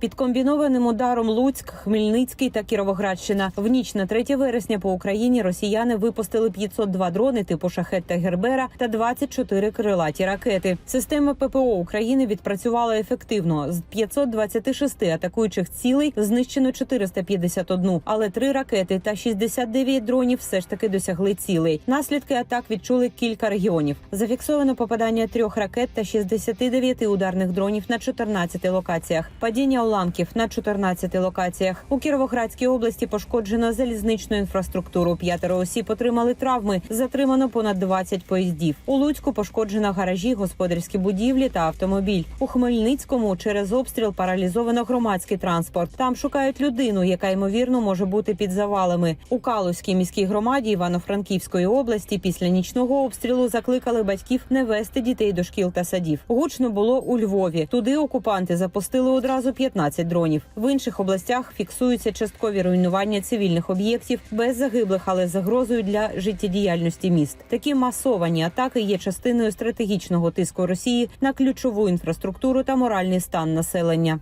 Під комбінованим ударом Луцьк, Хмельницький та Кіровоградщина. В ніч на 3 вересня по Україні росіяни випустили 502 дрони типу шахет та гербера та 24 крилаті ракети. Система ППО України відпрацювала ефективно. З 526 атакуючих цілей знищено 451, але три ракети та 69 дронів все ж таки досягли цілей. Наслідки атак відчули кілька регіонів. Зафіксовано попадання трьох ракет та 69 ударних дронів на 14 локаціях. Падіння уламків на 14 локаціях. У Кіровоградській області пошкоджено залізничну інфраструктуру. П'ятеро осіб отримали травми. Затримано понад 20 поїздів. У Луцьку пошкоджено гаражі, господарські будівлі та автомобіль. У Хмельницькому через обстріл паралізовано громадський транспорт. Там шукають людину, яка ймовірно може бути під завалами. У Калузькій міській громаді Івано-Франківської області після нічного обстрілу закликали батьків не вести дітей до шкіл та садів. Гучно було у Львові. Туди окупанти запустили одразу 15 дронів. В інших областях фіксуються часткові руйнування цивільних об'єктів без загиблих, але загрозою для життєдіяльності міст. Такі масовані атаки є частиною стратегічного тиску Росії на ключову інфраструктуру та моральний стан населення.